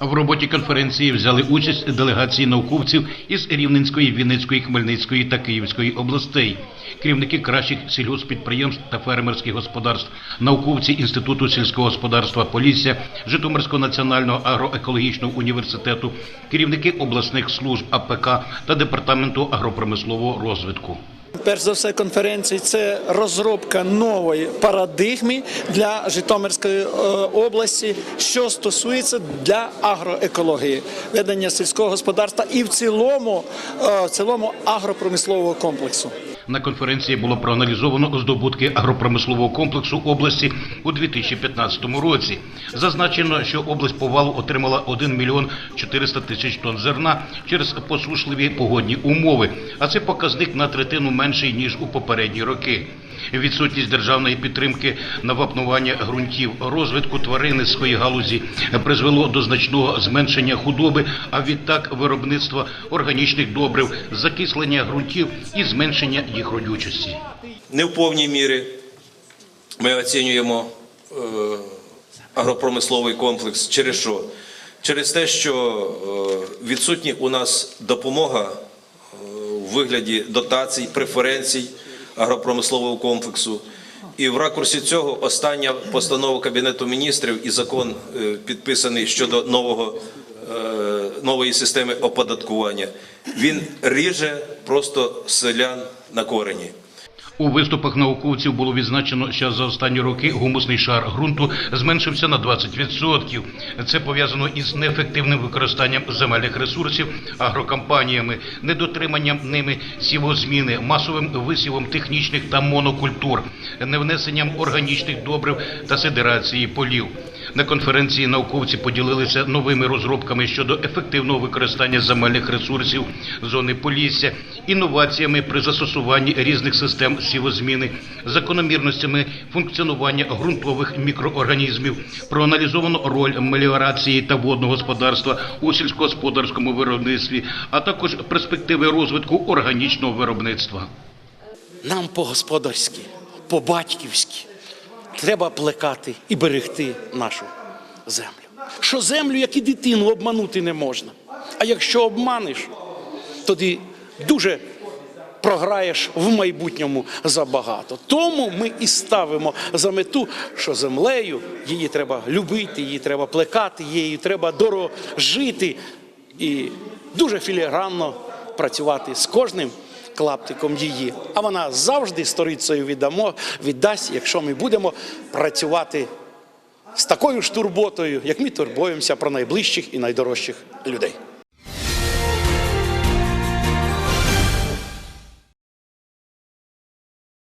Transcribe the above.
В роботі конференції взяли участь делегації науковців із Рівненської, Вінницької, Хмельницької та Київської областей, керівники кращих сільгоспідприємств та фермерських господарств, науковці Інституту сільського господарства Полісся, Житомирського національного агроекологічного університету, керівники обласних служб АПК та департаменту агропромислового розвитку. Перш за все, конференції це розробка нової парадигми для Житомирської е, області, що стосується для агроекології, ведення сільського господарства і в цілому, е, в цілому агропромислового комплексу. На конференції було проаналізовано здобутки агропромислового комплексу області у 2015 році. Зазначено, що область повалу отримала 1 мільйон 400 тисяч тонн зерна через посушливі погодні умови, а це показник на третину менший ніж у попередні роки. Відсутність державної підтримки на вапнування ґрунтів, розвитку тваринницької галузі призвело до значного зменшення худоби, а відтак виробництва органічних добрив, закислення ґрунтів і зменшення їх родючості. не в повній мірі ми оцінюємо е, агропромисловий комплекс. Через що? Через те, що е, відсутня у нас допомога е, у вигляді дотацій, преференцій агропромислового комплексу. І в ракурсі цього остання постанова Кабінету міністрів і закон е, підписаний щодо нового, е, нової системи оподаткування. Він ріже просто селян на корені. У виступах науковців було відзначено, що за останні роки гумусний шар ґрунту зменшився на 20%. Це пов'язано із неефективним використанням земельних ресурсів агрокомпаніями, недотриманням ними сівозміни, масовим висівом технічних та монокультур, невнесенням органічних добрив та сидерації полів. На конференції науковці поділилися новими розробками щодо ефективного використання земельних ресурсів зони Полісся, інноваціями при застосуванні різних систем сівозміни, закономірностями функціонування ґрунтових мікроорганізмів, проаналізовано роль меліорації та водного господарства у сільськогосподарському виробництві, а також перспективи розвитку органічного виробництва. Нам по-господарськи, по-батьківськи треба плекати і берегти нашу землю. Що землю, як і дитину, обманути не можна. А якщо обманеш, тоді дуже програєш в майбутньому забагато. Тому ми і ставимо за мету, що землею її треба любити, її треба плекати, її треба дорожити і дуже філігранно працювати з кожним клаптиком її. А вона завжди сторицею віддамо, віддасть, якщо ми будемо працювати з такою ж турботою, як ми турбуємося про найближчих і найдорожчих людей.